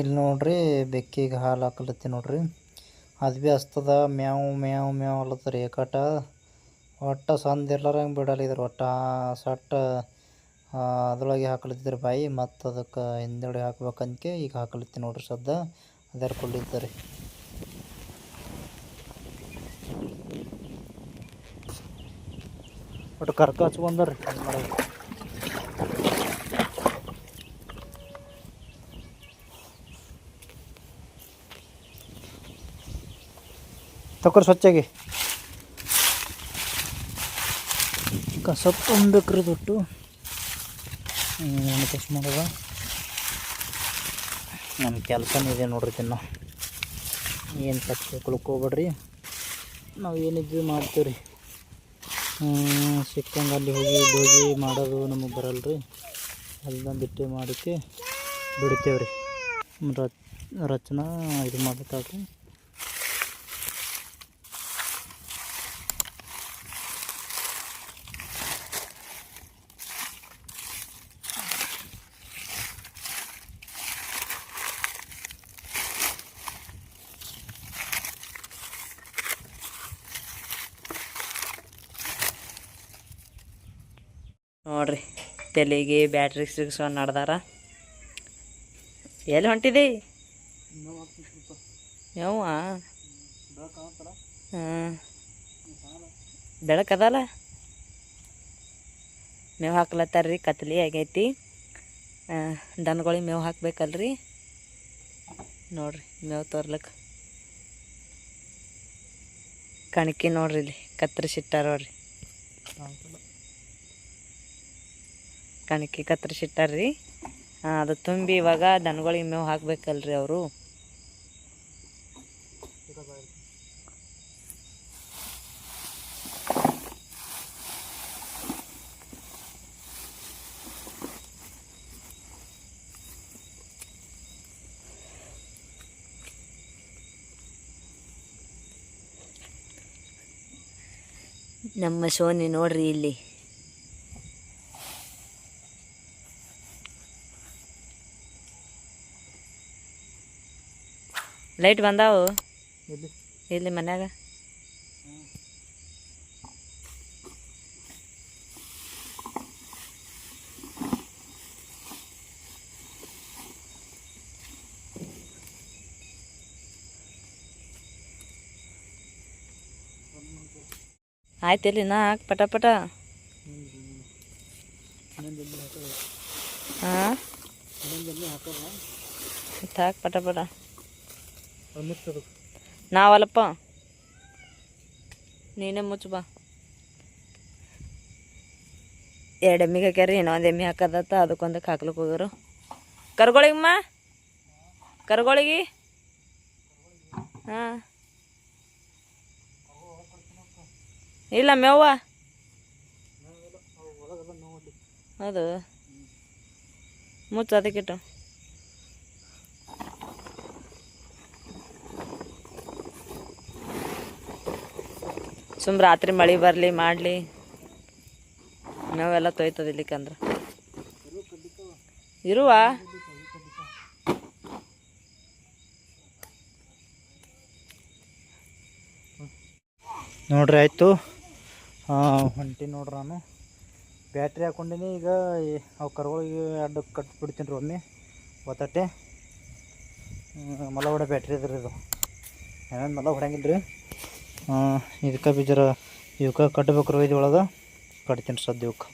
ಇಲ್ಲಿ ನೋಡ್ರಿ, ಬೆಕ್ಕಿಗೆ ಹಾಲು ಹಾಕಲತ್ತಿ ನೋಡ್ರಿ. ಅದು ಭೀ ಹಸ್ತದ, ಮ್ಯಾವು, ಮ್ಯಾವ್ ಮ್ಯಾವ್ ಅಲ್ಲತ್ತರಿ ಏಕಟ ಒಟ್ಟು ಸಂದ ಇರ್ಲಾರಂಗೆ ಇದ್ರ ಒಟ್ಟು. ಸಟ್ಟ ಅದ್ರೊಳಗೆ ಹಾಕ್ಲತ್ತಿದ್ರಿ ಬಾಯಿ, ಮತ್ತು ಅದಕ್ಕೆ ಹಿಂದೆಡೆ ಹಾಕ್ಬೇಕಂದ್ಕೆ ಈಗ ಹಾಕ್ಲತ್ತಿ ನೋಡ್ರಿ ಸದ್ದ. ಅದರ ರೀ ಒಟ್ಟು ಕರ್ಕ ಹಚ್ಕೊಂಡ್ರಿ ತಕೊರಿ ಸ್ವಚ್ಛಾಗಿ. ಕಸ ತುಂಬೇಕ್ರಿ ದೊಟ್ಟು ಮಾಡೋದು? ನಮ್ಮ ಕೆಲಸನೂ ಇದೆ ನೋಡ್ರಿ ತಿನ್ನ ಏನು ಕಚ್ಚ ಕುಳ್ಕೋಬೇಡ್ರಿ ನಾವು ಏನಿದ್ವಿ ಮಾಡ್ತೀವಿ ರೀ ಸಿಕ್ಕಂಗೆ ಅಲ್ಲಿ ಹೋಗಿ ಹೋಗಿ ಮಾಡೋದು ನಮಗೆ ಬರಲ್ಲ ರೀ ಅಲ್ದಂದು ಇಟ್ಟೆ ಮಾಡೋಕ್ಕೆ ಬಿಡ್ತೇವೆ ರೀ ರಚನಾ ಇದು ಮಾಡ್ಬೇಕಾಗ್ರಿ ನೋಡ್ರಿ, ತಲೆಗೆ ಬ್ಯಾಟ್ರಿ ಸಿಗಿಸ್ಕೊಂಡು ನಡ್ದಾರ. ಎಲ್ಲಿ ಹೊಂಟಿದೆ? ಯಾವ ಹಾಂ. ಬೆಳಕದಲ್ಲ ಮೇವು ಹಾಕ್ಲತ್ತಾರ್ರಿ, ಕತ್ಲಿ ಆಗೈತಿ. ದನಗಳಿಗೆ ಮೇವು ಹಾಕ್ಬೇಕಲ್ರಿ. ನೋಡ್ರಿ, ಮೇವು ತೋರ್ಲಕ್ಕೆ ಕಣಕಿ ನೋಡ್ರಿ ಇಲ್ಲಿ ಕತ್ತರಿಸಿಟ್ಟಾರ ನೋಡ್ರಿ. ಕಣಕಿ ಕತ್ತರಿಸಿಟ್ಟಾರ್ರಿ. ಅದು ತುಂಬಿ ಇವಾಗ ದನಗಳಿಗೆ ಮೇವು ಹಾಕಬೇಕಲ್ರಿ ಅವರು. ನಮ್ಮ ಸೋನಿ ನೋಡ್ರಿ ಇಲ್ಲಿ. ಲೈಟ್ ಬಂದಾವು? ಇಲ್ಲಿ ಮನ್ಯಾಗ? ಆಯ್ತು ಇಲ್ಲಿ ನಾ ಹಾಕಿ ಪಟ ಪಟ. ಹಾಂ? ಹಾಕಿ ಪಟ ಪಟ. ನಾವಲ್ಲಪ್ಪ. ನೀನೇ ಮುಚ್ಚು ಬಾ. ಎರಡು ಎಮ್ಮಿಗೆ ಹಾಕ್ಯಾರ ಇನ್ನೊಂದು ಎಮ್ಮೆ ಹಾಕದತ್ತ ಅದಕ್ಕೊಂದಕ್ಕೆ ಹಾಕ್ಲಿಕ್ಕೆ ಹೋಗ್ಯಾರು. ಕರ್ಗೊಳಿಗಮ್ಮ? ಕರ್ಗೊಳಿಗಿ? ಹಾಂ. ಇಲ್ಲ, ಮೇವ್ವ. ಹೌದು. ಮುಚ್ಚು, ಅದಕ್ಕಿಟ್ಟು. ಸುಮ್ ರಾತ್ರಿ ಮಳೆ ಬರಲಿ, ಮಾಡಲಿ. ನಾವೆಲ್ಲ ತೊಯ್ತದ ಇಲ್ಲಿಕಂದ್ರೆ ಇರುವ? ನೋಡ್ರಿ, ಆಯಿತು. ಹೊಂಟಿ ನೋಡ್ರಿ ನಾನು. ಬ್ಯಾಟ್ರಿ ಹಾಕೊಂಡಿನಿ, ಈಗ ಅವು ಕರುಗಳಿಗೆ ಅಡ್ಡ ಕಟ್ಬಿಡ್ತೀನಿ ರೀ ಒಮ್ಮೆ. ಒತ್ತಟ್ಟೆ. ಮಲ ಹೊಡೆ ಬ್ಯಾಟ್ರಿ ಇದ್ರಿ ಇದು. ಏನೇನು ಮಲ ಹೊಡಂಗಿಲ್ಲ ರೀ ಇದಕ್ಕೆ ಬೀಜರ ಇವಕ್ಕೆ ಕಟ್ಬೇಕು ರೀ ಇದ್ರೊಳಗೆ ಕಟ್ತೀನಿ ಸದ್ಯ ಇವಕ್ಕೆ